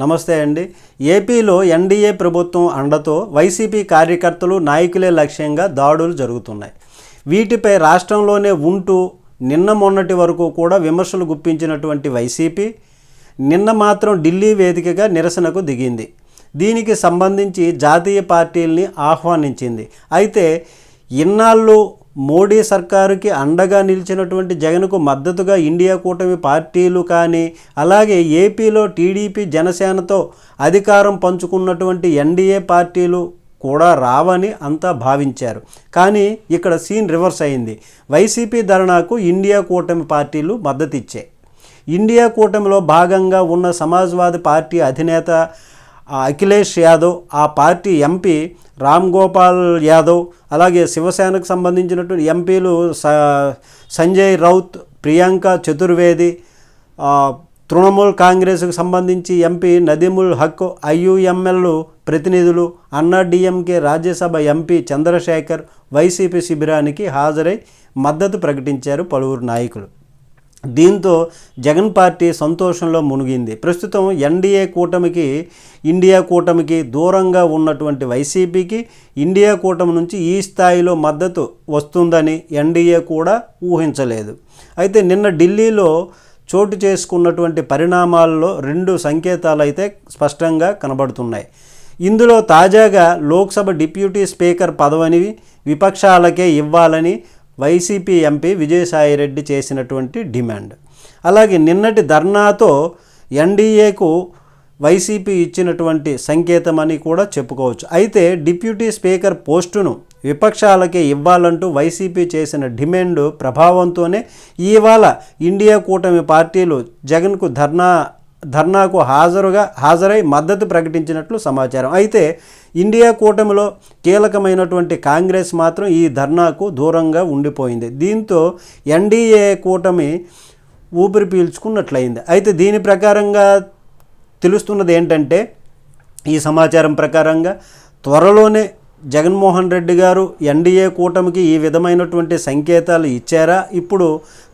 నమస్తే అండి. ఏపీలో ఎన్డీఏ ప్రభుత్వం అండతో వైసీపీ కార్యకర్తలు నాయకులే లక్ష్యంగా దాడులు జరుగుతున్నాయి. వీటిపై రాష్ట్రంలోనే ఉంటూ నిన్న మొన్నటి వరకు కూడా విమర్శలు గుప్పించినటువంటి వైసీపీ నిన్న మాత్రం ఢిల్లీ వేదికగా నిరసనకు దిగింది. దీనికి సంబంధించి జాతీయ పార్టీల్ని ఆహ్వానించింది. అయితే ఇన్నాళ్ళు మోడీ సర్కారుకి అండగా నిలిచినటువంటి జగన్కు మద్దతుగా ఇండియా కూటమి పార్టీలు కానీ అలాగే ఏపీలో టీడీపీ జనసేనతో అధికారం పంచుకున్నటువంటి ఎన్డీఏ పార్టీలు కూడా రావని అంతా భావించారు. కానీ ఇక్కడ సీన్ రివర్స్ అయింది. వైసీపీ ధర్నాకు ఇండియా కూటమి పార్టీలు మద్దతిచ్చాయి ఇండియా కూటమిలో భాగంగా ఉన్న సమాజ్వాదీ పార్టీ అధినేత అఖిలేష్ యాదవ్ ఆ పార్టీ ఎంపీ రామ్ గోపాల్ యాదవ్ అలాగే శివసేనకు సంబంధించినటువంటి ఎంపీలు స సంజయ్ రౌత్ ప్రియాంక చతుర్వేది తృణమూల్ కాంగ్రెస్కు సంబంధించి ఎంపీ నదీముల్ హక్ ఐయుఎంఎల్ ప్రతినిధులు Anna DMK Rajya Sabha MP Chandrasekhar YCP శిబిరానికి హాజరై మద్దతు ప్రకటించారు పలువురు నాయకులు. దీంతో జగన్ పార్టీ సంతోషంలో మునిగింది. ప్రస్తుతం ఎన్డీఏ కూటమికి ఇండియా కూటమికి దూరంగా ఉన్నటువంటి వైసీపీకి ఇండియా కూటమి నుంచి ఈ స్థాయిలో మద్దతు వస్తుందని ఎన్డీఏ కూడా ఊహించలేదు. అయితే నిన్న ఢిల్లీలో చోటు చేసుకున్నటువంటి పరిణామాల్లో రెండు సంకేతాలు అయితే స్పష్టంగా కనబడుతున్నాయి. ఇందులో తాజాగా లోక్సభ డిప్యూటీ స్పీకర్ పదవిని విపక్షాలకే ఇవ్వాలని వైసీపీ ఎంపీ విజయసాయిరెడ్డి చేసినటువంటి డిమాండ్. అలాగే నిన్నటి ధర్నాతో ఎన్డీఏకు వైసీపీ ఇచ్చినటువంటి సంకేతమని కూడా చెప్పుకోవచ్చు. అయితే డిప్యూటీ స్పీకర్ పోస్టును విపక్షాలకే ఇవ్వాలంటూ వైసీపీ చేసిన డిమాండ్ ప్రభావంతోనే ఇవాళ ఇండియా కూటమి పార్టీలు జగన్కు ధర్నా ధర్నాకు హాజరుగా హాజరై మద్దతు ప్రకటించినట్లు సమాచారం. అయితే ఇండియా కూటమిలో కీలకమైనటువంటి కాంగ్రెస్ మాత్రం ఈ ధర్నాకు దూరంగా ఉండిపోయింది. దీంతో ఎన్డీఏ కూటమి ఊపిరి పీల్చుకున్నట్లయింది. అయితే దీని ప్రకారంగా తెలుస్తున్నది ఏంటంటే ఈ సమాచారం ప్రకారంగా త్వరలోనే జగన్మోహన్ రెడ్డి గారు ఎన్డీఏ కూటమికి ఈ విధమైనటువంటి సంకేతాలు ఇచ్చారా? ఇప్పుడు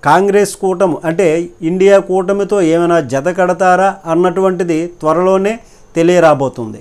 కాంగ్రెస్ కూటమి అంటే ఇండియా కూటమితో ఏమైనా జత కడతారా అన్నటువంటిది త్వరలోనే తెలియరాబోతుంది.